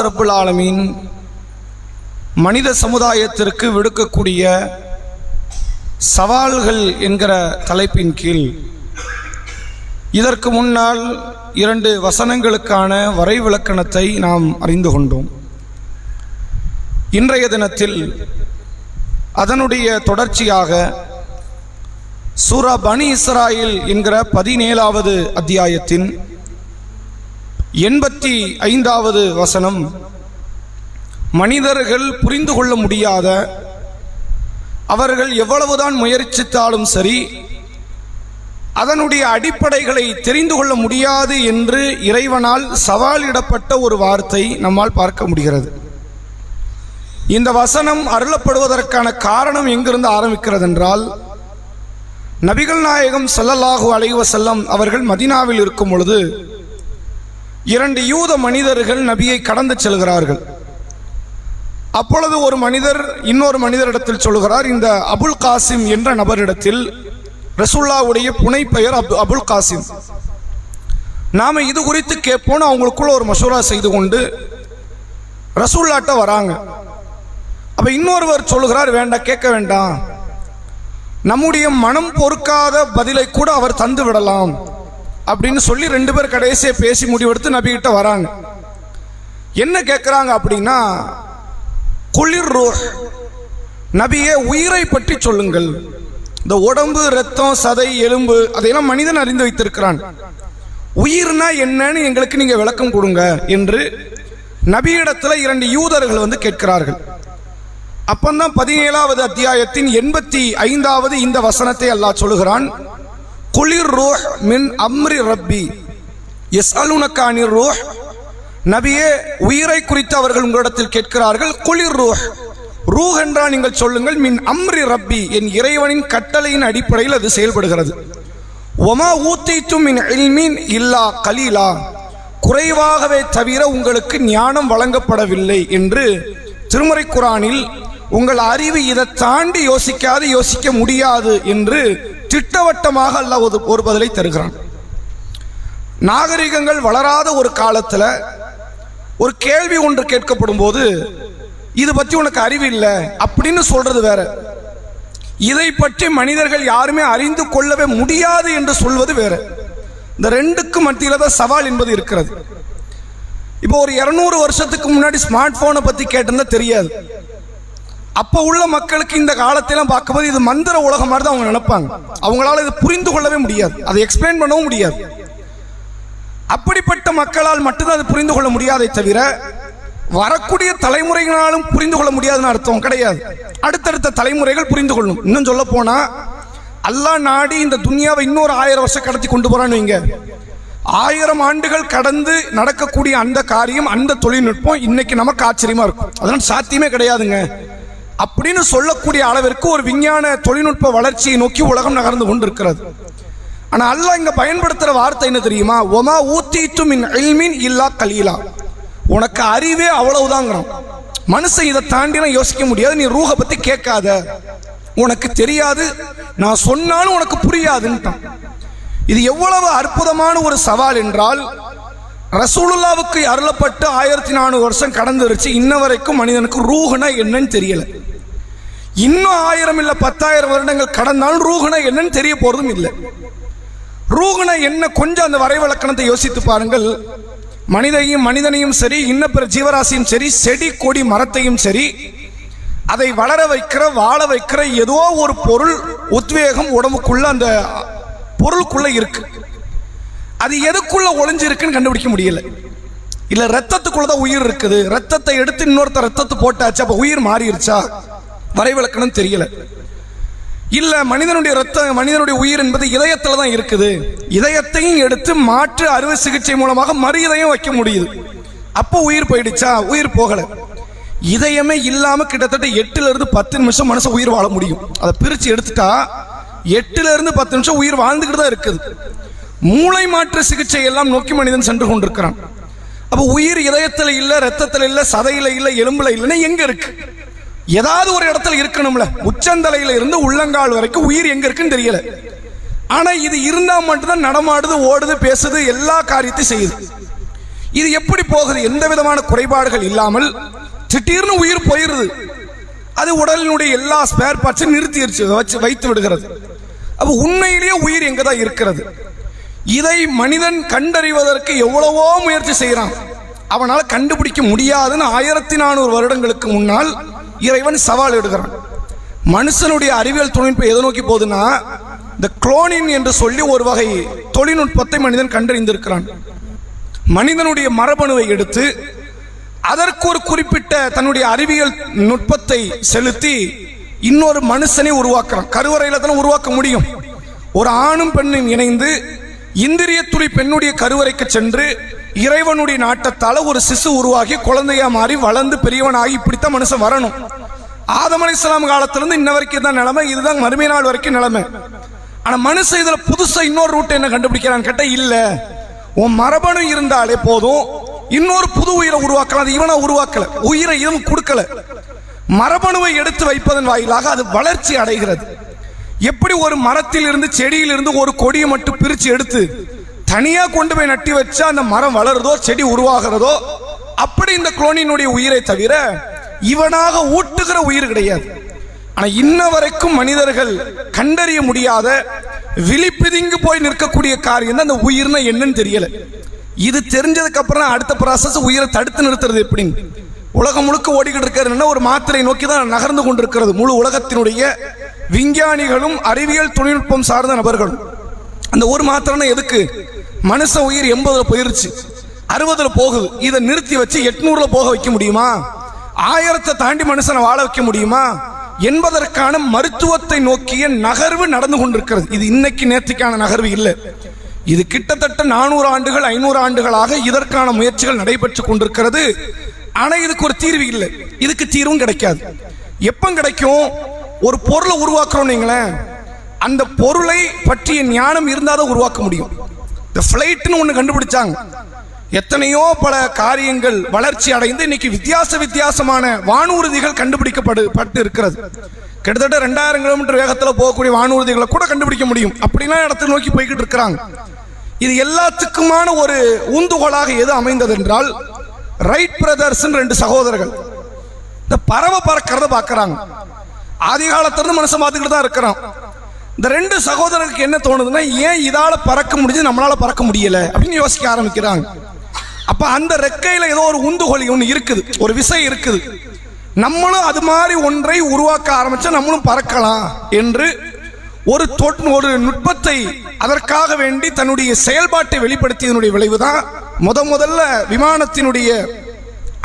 அல்லாஹ் ஆலமீன் மனித சமுதாயத்திற்கு விடுக்கக்கூடிய சவால்கள் என்கிற தலைப்பின் கீழ் இதற்கு முன்னால் இரண்டு வசனங்களுக்கான வரைவிலக்கணத்தை நாம் அறிந்து கொண்டோம். இன்றைய தினத்தில் அதனுடைய தொடர்ச்சியாக சூரா பனி இஸ்ராயில் என்கிற பதினேழாவது அத்தியாயத்தின் எண்பத்தி ஐந்தாவது வசனம் மனிதர்கள் புரிந்து கொள்ள முடியாத அவர்கள் எவ்வளவுதான் முயற்சித்தாலும் சரி அதனுடைய அடிப்படைகளை தெரிந்து கொள்ள முடியாது என்று இறைவனால் சவாலிடப்பட்ட ஒரு வார்த்தை நம்மால் பார்க்க முடிகிறது. இந்த வசனம் அருளப்படுவதற்கான காரணம் எங்கிருந்து ஆரம்பிக்கிறது என்றால் நபிகள் நாயகம் சல்லல்லாஹு அலைவசல்லம் அவர்கள் மதீனாவில் இருக்கும் பொழுது இரண்டு யூத மனிதர்கள் நபியை கடந்து செல்கிறார்கள். அப்பொழுது ஒரு மனிதர் இன்னொரு மனிதரிடத்தில் சொல்கிறார் இந்த அபுல் காசிம் என்ற நபரிடத்தில் ரசுல்லாவுடைய புனை பெயர் அப் அபுல் காசிம். நாம் இது குறித்து கேட்போன்னு அவங்களுக்குள்ள ஒரு மசூரா செய்து கொண்டு ரசூல்லாட்ட வராங்க. அப்போ இன்னொருவர் சொல்லுகிறார் வேண்டாம் கேட்க வேண்டாம். நம்முடைய மனம் பொறுக்காத பதிலை கூட அவர் தந்து விடலாம் அப்படின்னு சொல்லி ரெண்டு பேர் கடைசியை பேசி முடிவெடுத்து நபிகிட்ட வராங்க. என்ன கேட்குறாங்க அப்படின்னா குளிர் ரோ நபியே உயிரை பற்றி சொல்லுங்கள். இந்த உடம்பு ரத்தம் சதை எலும்பு அதையெல்லாம் மனிதன் அறிந்து வைத்திருக்கிறான். உயிர்னா என்னன்னு எங்களுக்கு நீங்கள் விளக்கம் கொடுங்க என்று நபியிடத்தில் இரண்டு யூதர்கள் வந்து கேட்கிறார்கள். அப்பந்தான் பதினேழாவது அத்தியாயத்தின் எண்பத்தி ஐந்தாவது இந்த வசனத்தை அல்லாஹ் சொல்லுகிறான். குளிர் ரூஹ் மின் அம்ரி ரப்பி. எஸ் அலுனக்கானிர் ரூஹ். நபியே உயிரை குறித்து அவர்கள் உங்களிடத்தில் கேட்கிறார்கள் குளிர் ரூஹ். ரூஹ் என்றால் நீங்கள் சொல்லுங்கள் மின் அம்ரி ரப்பி. என் இறைவனின் கட்டளையின் அடிப்படையில் அது செயல்படுகிறது. ஒமா ஊத்தைத்தும் மின் இல்மின் இல்லா கலீலா. குறைவாகவே தவிர உங்களுக்கு ஞானம் வழங்கப்படவில்லை என்று திருமறை குரானில் உங்கள் அறிவு இதை தாண்டி யோசிக்காது யோசிக்க முடியாது என்று திட்டவட்டமாக அல்ல ஒரு- ஒரு பதிலை தருகிறான். நாகரிகங்கள் வளராத ஒரு காலத்தில் ஒரு கேள்வி ஒன்று கேட்கப்படும் போது இது பற்றி உனக்கு அறிவு இல்லை அப்படின்னு சொல்றது வேற. இதை பற்றி மனிதர்கள் யாருமே அறிந்து கொள்ளவே முடியாது என்று சொல்வது வேற. இந்த ரெண்டுக்கு மத்தியில் தான் சவால் என்பது இருக்கிறது. இப்போ ஒரு இரநூறு வருஷத்துக்கு முன்னாடி ஸ்மார்ட் போனை பற்றி கேட்டிருந்தா தெரியாது. அப்போ உள்ள மக்களுக்கு இந்த காலத்திலாம் பார்க்கும்போது இது மந்திர உலகம் மாதிரி தான் அவங்க நினைப்பாங்க. அவங்களால இது புரிந்து கொள்ளவே முடியாது. அதை எக்ஸ்பிளைன் பண்ணவும் முடியாது. அப்படிப்பட்ட மக்களால் மட்டும்தான் அது புரிந்து கொள்ள முடியாதை தவிர வரக்கூடிய தலைமுறைகளாலும் புரிந்து கொள்ள முடியாதுன்னு அர்த்தம் கிடையாது. அடுத்தடுத்த தலைமுறைகள் புரிந்து கொள்ளும். இன்னும் சொல்ல போனா அல்லாஹ் நாடி இந்த துன்யாவை இன்னொரு ஆயிரம் வருஷம் கடத்தி கொண்டு போறான்னு வைங்க. ஆயிரம் ஆண்டுகள் கடந்து நடக்கக்கூடிய அந்த காரியம் அந்த தொழில்நுட்பம் இன்னைக்கு நமக்கு ஆச்சரியமா இருக்கும். அதெல்லாம் சாத்தியமே கிடையாதுங்க. அப்படின்னு சொல்லக்கூடிய அளவிற்கு ஒரு விஞ்ஞான தொழில்நுட்ப வளர்ச்சியை நோக்கி உலகம் நகர்ந்து கொண்டிருக்கிறது. ஆனால் அல்லாஹ் இங்க பயன்படுத்துகிற வார்த்தை என்ன தெரியுமா? ஒமா ஊத்திட்டு மின் இல்மின் இல்லா கலீலா. உனக்கு அறிவே அவ்வளவுதாங்கிறோம் மனுஷன் இதை தாண்டிலாம் யோசிக்க முடியாது நீ ரூஹை பற்றி கேட்காத. உனக்கு தெரியாது நான் சொன்னாலும் உனக்கு புரியாதுன்ட்டான். இது எவ்வளவு அற்புதமான ஒரு சவால் என்றால் ரசூலுல்லாவுக்கு அருளப்பட்டு ஆயிரத்தி நானூறு வருஷம் கடந்துருச்சு இன்ன வரைக்கும் மனிதனுக்கு ரூஹனா என்னன்னு தெரியலை. இன்னும் ஆயிரம் இல்லை பத்தாயிரம் வருடங்கள் கடந்தாலும் ரூஹனா என்னன்னு தெரிய போறதும் இல்லை. ரூஹனா என்ன கொஞ்சம் அந்த வரைவிலக்கணத்தை யோசித்து பாருங்கள். மனிதையும் மனிதனையும் சரி இன்ன பிற ஜீவராசியும் சரி செடி கொடி மரத்தையும் சரி அதை வளர வைக்கிற வாழ வைக்கிற ஏதோ ஒரு பொருள் உத்வேகம் உடம்புக்குள்ள அந்த பொருளுக்குள்ள இருக்கு. அது எதுக்குள்ள ஒளிஞ்சிருக்குன்னு கண்டுபிடிக்க முடியல. இல்ல ரத்தத்துக்குள்ள தான் உயிர் இருக்குது. ரத்தத்தை எடுத்து இன்னொருத்த ரத்தத்தை போட்டாச்சு அப்ப உயிர் மாறிடுச்சா வரைவிலக்கணம் தெரியல. இல்ல மனிதனுடைய ரத்த மனிதனுடைய உயிர் என்பது இதயத்துல தான் இருக்குது. இதயத்தையும் எடுத்து மாற்று அறுவை சிகிச்சை மூலமாக மறு இதயம் வைக்க முடியுது. அப்போ உயிர் போயிடுச்சா? உயிர் போகல. இதயமே இல்லாம கிட்டத்தட்ட எட்டுல இருந்து பத்து நிமிஷம் மனுஷன் உயிர் வாழ முடியும். அதை பிரிச்சு எடுத்துட்டா எட்டுல இருந்து பத்து நிமிஷம் உயிர் வாழ்ந்துகிட்டு தான் இருக்குது. மூளை மாற்று சிகிச்சை எல்லாம் நோக்கி மனிதன் சென்று கொண்டிருக்கிறான். அப்போ உயிர் இதயத்துல இல்ல ரத்தத்துல இல்ல சதையில இல்ல எலும்புல இல்லைன்னா எங்க இருக்கு? ஏதாவது ஒரு இடத்துல இருக்கணும்ல. உச்சந்தலையில இருந்து உள்ளங்கால் வரைக்கும் உயிர் எங்க இருக்குன்னு தெரியல. ஆனா இது இருந்தா மட்டும்தான் நடமாடுது ஓடுது பேசுது எல்லா காரியத்தையும் செய்யுது. இது எப்படி போகுது? எந்த விதமான குறைபாடுகள் இல்லாமல் திடீர்னு உயிர் போயிருது. அது உடலினுடைய எல்லா ஸ்பேர் பார்ட்ஸும் நிறுத்திடுச்சு வச்சு வைத்து விடுகிறது. அப்போ உண்மையிலேயே உயிர் எங்க தான் இருக்கிறது? இதை மனிதன் கண்டறிவதற்கு எவ்வளவோ முயற்சி செய்கிறான் அவனால் கண்டுபிடிக்க முடியாதுன்னு ஆயிரத்தி நானூறு வருடங்களுக்கு முன்னால் இறைவன் சவால் எடுக்கிறான். மனுஷனுடைய அறிவியல் தொழில்நுட்பம் எதை நோக்கி போகுதுன்னா இந்த குளோனின் என்று சொல்லி ஒரு வகை தொழில்நுட்பத்தை மனிதன் கண்டறிந்திருக்கிறான். மனிதனுடைய மரபணுவை எடுத்து அதற்கு ஒரு குறிப்பிட்ட தன்னுடைய அறிவியல் நுட்பத்தை செலுத்தி இன்னொரு மனுஷனை உருவாக்குறான். கருவறையில் தானே உருவாக்க முடியும். ஒரு ஆணும் பெண்ணும் இணைந்து இந்திரிய துளி பெண்ணுடைய கருவறைக்கு சென்று இறைவனுடைய நாட்டத்தால ஒரு சிசு உருவாகி குழந்தையா மாறி வளர்ந்து பெரியவனாகி இப்படித்தான் மனுஷன் வரணும். ஆதம் அலைஹிஸ்ஸலாம் காலத்திலிருந்து இன்ன வரைக்கும் தான் நிலைமை இதுதான் மறுமை நாள் வரைக்கும் நிலைமை. ஆனா மனுஷன் இதுல புதுசா இன்னொரு ரூட் என்ன கண்டுபிடிக்கிறான்னு கேட்டா இல்ல. உன் மரபணு இருந்தாலே போதும் இன்னொரு புது உயிரை உருவாக்கலாம். அது இவனை உருவாக்கல உயிரை இவன் கொடுக்கல. மரபணுவை எடுத்து வைப்பதன் வாயிலாக அது வளர்ச்சி அடைகிறது. எப்படி ஒரு மரத்தில் இருந்து செடியில் இருந்து ஒரு கொடியை மட்டும் பிரித்து எடுத்து தனியாக கொண்டு போய் நட்டி வச்சா அந்த மரம் வளருதோ செடி உருவாகிறதோ அப்படி இந்த குளோனினுடைய உயிரை தவிர இவனாக ஊட்டுகிற உயிர் கிடையாது. ஆனால் இன்ன வரைக்கும் மனிதர்கள் கண்டறிய முடியாத விழிப்பிதிங்கு போய் நிற்கக்கூடிய காரியம் தான் அந்த உயிர்னா என்னன்னு தெரியல. இது தெரிஞ்சதுக்கு அப்புறம் அடுத்த ப்ராசஸ் உயிரை தடுத்து நிறுத்துறது எப்படின்னு. உலகம் முழுக்க ஓடிக்கிட்டு இருக்கிறதுனா ஒரு மாத்திரை நோக்கி தான் நகர்ந்து கொண்டிருக்கிறது. முழு உலகத்தினுடைய விஞ்ஞானிகளும் அறிவியல் தொழில்நுட்பம் சார்ந்த நபர்களும் அந்த ஒரு மாத்திரம்னா எதுக்கு? மனுஷ உயிர் எண்பதுல போயிருச்சு அறுபதுல போகுது. இதை நிறுத்தி வச்சு எட்நூறுல போக வைக்க முடியுமா? ஆயிரத்தை தாண்டி மனுஷனை வாழ வைக்க முடியுமா? என்பதற்கான மருத்துவத்தை நோக்கிய நகர்வு நடந்து கொண்டிருக்கிறது. இது இன்னைக்கு நேற்றுக்கான நகர்வு இல்லை. இது கிட்டத்தட்ட நானூறு ஆண்டுகள் ஐநூறு ஆண்டுகளாக இதற்கான முயற்சிகள் நடைபெற்று கொண்டிருக்கிறது. ஆனால் இதுக்கு ஒரு தீர்வு இல்லை. இதுக்கு தீர்வும் கிடைக்காது. எப்போ கிடைக்கும்? ஒரு பொருளை உருவாக்குறோம் நீங்களேன் அந்த பொருளை பற்றிய ஞானம் இருந்தால் தான் உருவாக்க முடியும். இந்த ஃப்ளைட்டுன்னு ஒன்று கண்டுபிடிச்சாங்க. எத்தனையோ பல காரியங்கள் வளர்ச்சி அடைந்து இன்னைக்கு வித்தியாச வித்தியாசமான வானூர்திகள் கண்டுபிடிக்கப்படு பட்டு இருக்கிறது. கிட்டத்தட்ட ரெண்டாயிரம் கிலோமீட்டர் வேகத்தில் போகக்கூடிய வானூர்திகளை கூட கண்டுபிடிக்க முடியும். அப்படிலாம் இடத்தை நோக்கி போய்கிட்டு இருக்கிறாங்க. இது எல்லாத்துக்குமான ஒரு ஊந்துகோலாக எது அமைந்தது என்றால் ரைட் பிரதர்ஸ் ரெண்டு சகோதரர்கள். இந்த பறவை பறக்கிறத பார்க்குறாங்க. ஆதி காலத்திலிருந்து மனுஷன் பார்த்துக்கிட்டு தான் இருக்கிறான். இந்த ரெண்டு சகோதரருக்கு என்ன தோணுதுன்னா ஏன் இதால் பறக்க முடிஞ்சு நம்மளால் பறக்க முடியலை அப்படின்னு யோசிக்க ஆரம்பிக்கிறாங்க. அப்போ அந்த ரெக்கையில் ஏதோ ஒரு உந்துகொலி ஒன்று இருக்குது ஒரு விசை இருக்குது. நம்மளும் அது மாதிரி ஒன்றை உருவாக்க ஆரம்பித்தா நம்மளும் பறக்கலாம் என்று ஒரு தொட் ஒரு நுட்பத்தை அதற்காக வேண்டி தன்னுடைய செயல்பாட்டை வெளிப்படுத்தியதனுடைய விளைவுதான் முத முதல்ல விமானத்தினுடைய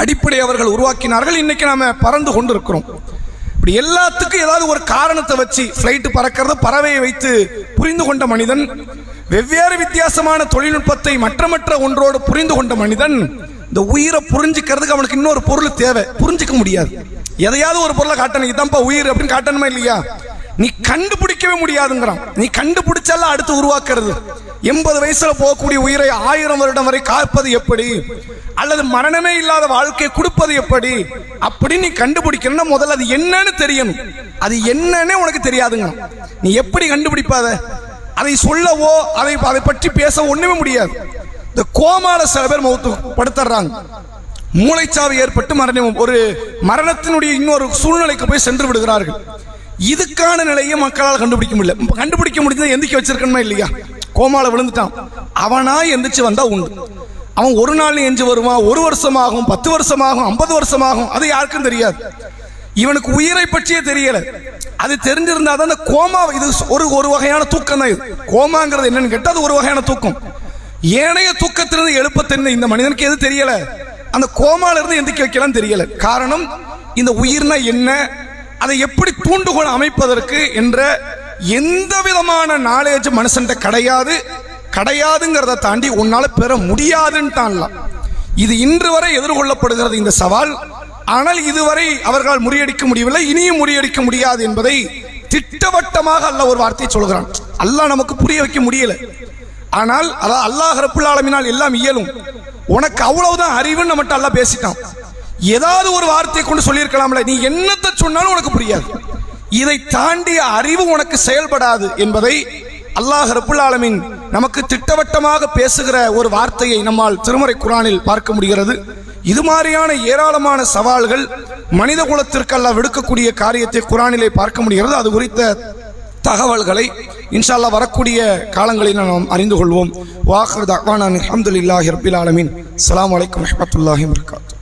அடிப்படை அவர்கள் உருவாக்கினார்கள். இன்னைக்கு நாம பறந்து கொண்டிருக்கிறோம். இப்படி எல்லாத்துக்கும் ஏதாவது ஒரு காரணத்தை வச்சு ஃப்ளைட்டு பறக்கிறது பறவையை வைத்து புரிந்து கொண்ட மனிதன் வெவ்வேறு வித்தியாசமான தொழில்நுட்பத்தை மற்ற மற்ற ஒன்றோடு புரிந்து கொண்ட மனிதன் இந்த உயிரை புரிஞ்சுக்கிறதுக்கு அவனுக்கு இன்னொரு பொருள் தேவை. புரிஞ்சுக்க முடியாது. எதையாவது ஒரு பொருளை காட்டணும். இதான்ப்பா உயிர் அப்படின்னு காட்டணுமா இல்லையா? நீ கண்டுபிடிக்கவே முடியாதுங்கிறான். நீ கண்டுபிடிச்சால அடுத்து உருவாக்குறது. எண்பது வயசுல போகக்கூடிய உயிரை ஆயிரம் வருடம் வரை காப்பது எப்படி? அல்லது மரணமே இல்லாத வாழ்க்கை கொடுப்பது எப்படி? அப்படி நீ கண்டுபிடிக்கணும்னா முதல்ல அது என்னன்னு தெரியணும். அது என்னன்னே உனக்கு தெரியாதுங்க நீ எப்படி கண்டுபிடிப்பாத? அதை சொல்லவோ அதை அதை பற்றி பேச ஒண்ணுமே முடியாது. இந்த கோமால சில பேர் மௌத்து படுத்துறாங்க மூளைச்சாவு ஏற்பட்டு மரணம் ஒரு மரணத்தினுடைய இன்னொரு சூழ்நிலைக்கு போய் சென்று விடுகிறார்கள். இதுக்கான நிலையை மக்களால் கண்டுபிடிக்க முடியல. கண்டுபிடிக்க முடிஞ்சதை எந்திக்க வச்சிருக்கணுமா இல்லையா? கோமால விழுந்துட்டான். அவனா எந்திரிச்சு வந்தா உண்டு. அவன் ஒரு நாள் எஞ்சி வருவான். ஒரு வருஷமாகும் பத்து வருஷமாகும் ஐம்பது வருஷமாகும். அது யாருக்கும் தெரியாது. இவனுக்கு உயிரை பற்றியே தெரியல. அது தெரிஞ்சிருந்தா தான் அந்த கோமா இது ஒரு ஒரு வகையான தூக்கம் தான் இது. கோமாங்கிறது என்னன்னு கேட்டால் அது ஒரு வகையான தூக்கம். ஏனைய தூக்கத்திலிருந்து எழுப்ப தெரிந்த இந்த மனிதனுக்கு எது தெரியல? அந்த கோமால இருந்து எந்திக்க வைக்கலாம் தெரியல. காரணம் இந்த உயிர்னா என்ன? அதை எப்படி தூண்டுகோல் அமைப்பதற்கு என்ற எந்த விதமான நாலேஜ் மனுஷன்ட்ட கிடையாது. கிடையாதுங்கிறத தாண்டி உன்னால பெற முடியாதுன்ட்டான்லாம். இது இன்று வரை எதிர்கொள்ளப்படுகிறது இந்த சவால். ஆனால் இதுவரை அவர்களால் முறியடிக்க முடியவில்லை. இனியும் முறியடிக்க முடியாது என்பதை திட்டவட்டமாக அல்ல ஒரு வார்த்தையை சொல்கிறான். அல்லாஹ் நமக்கு புரிய வைக்க முடியல. ஆனால் அதான் அல்லாஹ் ரப்புல் ஆலமினால் எல்லாம் இயலும். உனக்கு அவ்வளவுதான் அறிவுன்னு நம்மகிட்ட எல்லாம் பேசிட்டான். ஏதாவது ஒரு வார்த்தையை கொண்டு சொல்லியிருக்கலாம்ல. நீ என்னத்தை சொன்னாலும் உனக்கு புரியாது. இதை தாண்டிய அறிவு உனக்கு செயல்படாது என்பதை அல்லாஹ் ரபுல் ஆலமின் நமக்கு திட்டவட்டமாக பேசுகிற ஒரு வார்த்தையை நம்மால் திருமறை குரானில் பார்க்க முடிகிறது. இது மாதிரியான ஏராளமான சவால்கள் மனித குலத்திற்கெல்லாம் விடுக்கக்கூடிய காரியத்தை குரானிலே பார்க்க முடிகிறது. அது குறித்த தகவல்களை இன்ஷா அல்லாஹ் வரக்கூடிய காலங்களில் நாம் அறிந்து கொள்வோம். வாஹர் தக்வான் அஹமதுல்லாஹி ரபில் ஆலமின். அலாம் வலைக்கம் வரஹ்மத்துல்லாஹி வபரகாத்துஹு.